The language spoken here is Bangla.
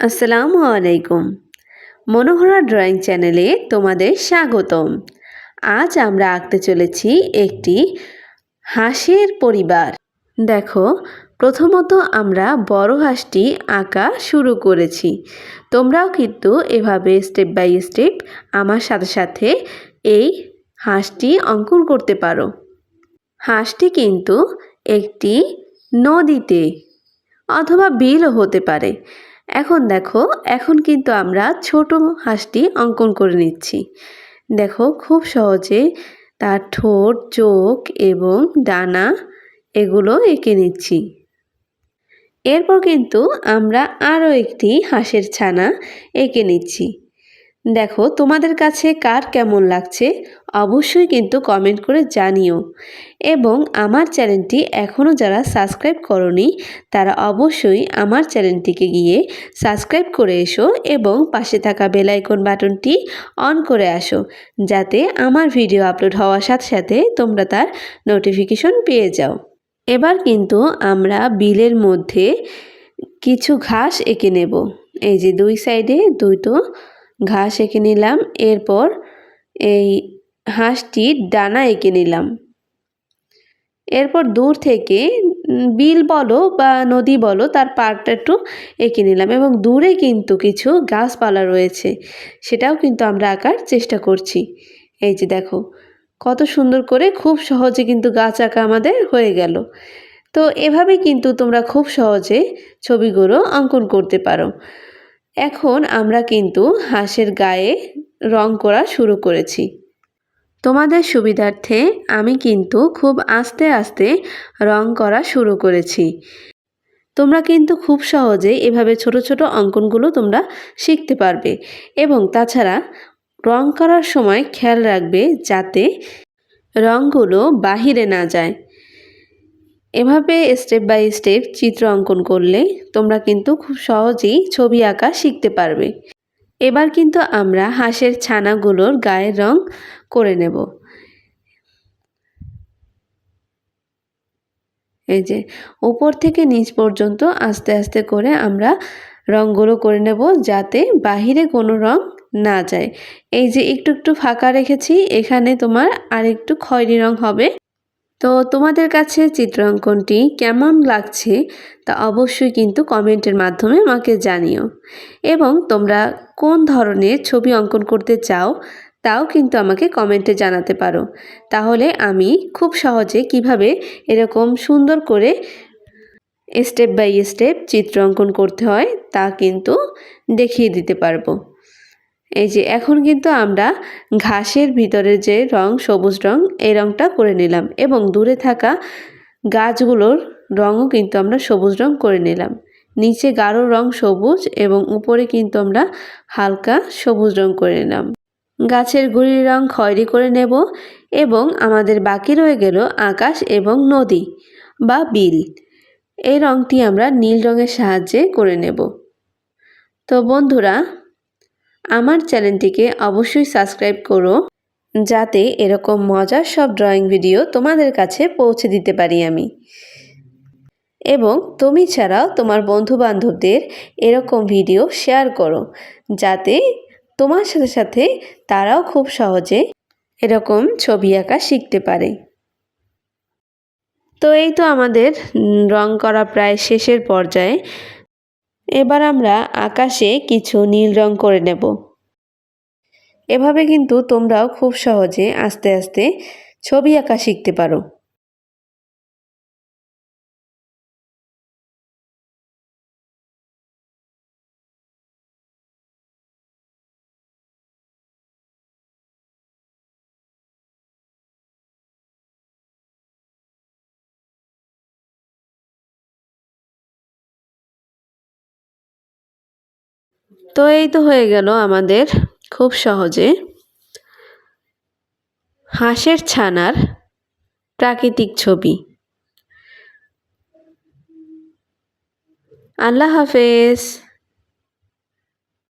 আসসালামু আলাইকুম। মনোহরা ড্রয়িং চ্যানেলে তোমাদের স্বাগতম। আজ আমরা আঁকতে চলেছি একটি হাঁসের পরিবার। দেখো, প্রথমত আমরা বড় হাঁসটি আঁকা শুরু করেছি। তোমরাও কিন্তু এভাবে স্টেপ বাই স্টেপ আমার সাথে সাথে এই হাঁসটি অঙ্কন করতে পারো। হাঁসটি কিন্তু একটি নদীতে অথবা বিলও হতে পারে। এখন দেখো, এখন কিন্তু আমরা ছোট হাঁসটি অঙ্কন করে নিচ্ছি। দেখো, খুব সহজে তার ঠোঁট, চোখ এবং ডানা এগুলো এঁকে নিচ্ছি। এরপর কিন্তু আমরা আরও একটি হাঁসের ছানা এঁকে নিচ্ছি। দেখো, তোমাদের কাছে কার কেমন লাগছে? অবশ্যই কিন্তু কমেন্ট করে জানিও। এবং আমার চ্যানেলটি এখনও যারা সাবস্ক্রাইব করনি, তারা অবশ্যই আমার চ্যানেলটিকে গিয়ে সাবস্ক্রাইব করে এসো এবং পাশে থাকা বেলাইকন বাটনটি অন করে আসো, যাতে আমার ভিডিও আপলোড হওয়ার সাথে সাথে তোমরা তার নোটিফিকেশন পেয়ে যাও। এবার কিন্তু আমরা বিলের মধ্যে কিছু ঘাস এঁকে নেব। এই যে দুই সাইডে দুটো ঘাস এঁকে নিলাম, এরপর এই হাঁসটির ডানা এঁকে নিলাম। এরপর দূর থেকে বিল বলো বা নদী বলো, তার পাড়টা একটু এঁকে নিলাম এবং দূরে কিন্তু কিছু গাছপালা রয়েছে, সেটাও কিন্তু আমরা আঁকার চেষ্টা করছি। এই যে দেখো, কত সুন্দর করে খুব সহজে কিন্তু গাছ আঁকা আমাদের হয়ে গেল। তো এভাবে কিন্তু তোমরা খুব সহজে ছবিগুলো অঙ্কন করতে পারো। এখন আমরা কিন্তু হাঁসের গায়ে রং করা শুরু করেছি। তোমাদের সুবিধার্থে আমি কিন্তু খুব আস্তে আস্তে রং করা শুরু করেছি। তোমরা কিন্তু খুব সহজে এভাবে ছোট ছোট অঙ্কনগুলো তোমরা শিখতে পারবে এবং তাছাড়া রং করার সময় খেয়াল রাখবে যাতে রঙগুলো বাহিরে না যায়। এভাবে স্টেপ বাই স্টেপ চিত্র অঙ্কন করলে তোমরা কিন্তু খুব সহজেই ছবি আঁকা শিখতে পারবে। এবার কিন্তু আমরা হাঁসের ছানাগুলোর গায়ের রং করে নেব। এই যে, উপর থেকে নিচ পর্যন্ত আস্তে আস্তে করে আমরা রঙগুলো করে নেব যাতে বাহিরে কোনো রং না যায়। এই যে, একটু একটু ফাঁকা রেখেছি, এখানে তোমার আর একটু খয়েরি রং হবে। তো তোমাদের কাছে চিত্রাঙ্কনটি কেমন লাগছে তা অবশ্যই কিন্তু কমেন্টের মাধ্যমে আমাকে জানিও। এবং তোমরা কোন ধরনের ছবি অঙ্কন করতে চাও তাও কিন্তু আমাকে কমেন্টে জানাতে পারো। তাহলে আমি খুব সহজে কীভাবে এরকম সুন্দর করে স্টেপ বাই স্টেপ চিত্র অঙ্কন করতে হয় তা কিন্তু দেখিয়ে দিতে পারব। এই যে এখন কিন্তু আমরা ঘাসের ভিতরে যে রং, সবুজ রং, এই রংটা করে নিলাম এবং দূরে থাকা গাছগুলোর রঙও কিন্তু আমরা সবুজ রং করে নিলাম। নিচে গাঢ় রং সবুজ এবং উপরে কিন্তু আমরা হালকা সবুজ রং করে নিলাম। গাছের গুড়ির রং খয়েরি করে নেব এবং আমাদের বাকি রয়ে গেল আকাশ এবং নদী বা বিল। এই রংটি আমরা নীল রঙের সাহায্যে করে নেব। তো বন্ধুরা আমার চ্যানেলটিকে অবশ্যই সাবস্ক্রাইব করো, যাতে এরকম মজার সব ড্রয়িং ভিডিও তোমাদের কাছে পৌঁছে দিতে পারি আমি। এবং তুমি ছাড়াও তোমার বন্ধু বান্ধবদের এরকম ভিডিও শেয়ার করো, যাতে তোমার সাথে সাথে তারাও খুব সহজে এরকম ছবি আঁকা শিখতে পারে। তো এই তো আমাদের রং করা প্রায় শেষের পর্যায়ে। এবার আমরা আকাশে কিছু নীল রং করে নেব। এভাবে কিন্তু তোমরাও খুব সহজে আস্তে আস্তে ছবি আঁকা শিখতে পারো। তো এই তো হয়ে গেল আমাদের খুব সহজে হাঁসের ছানার প্রাকৃতিক ছবি। আল্লাহ হাফেজ।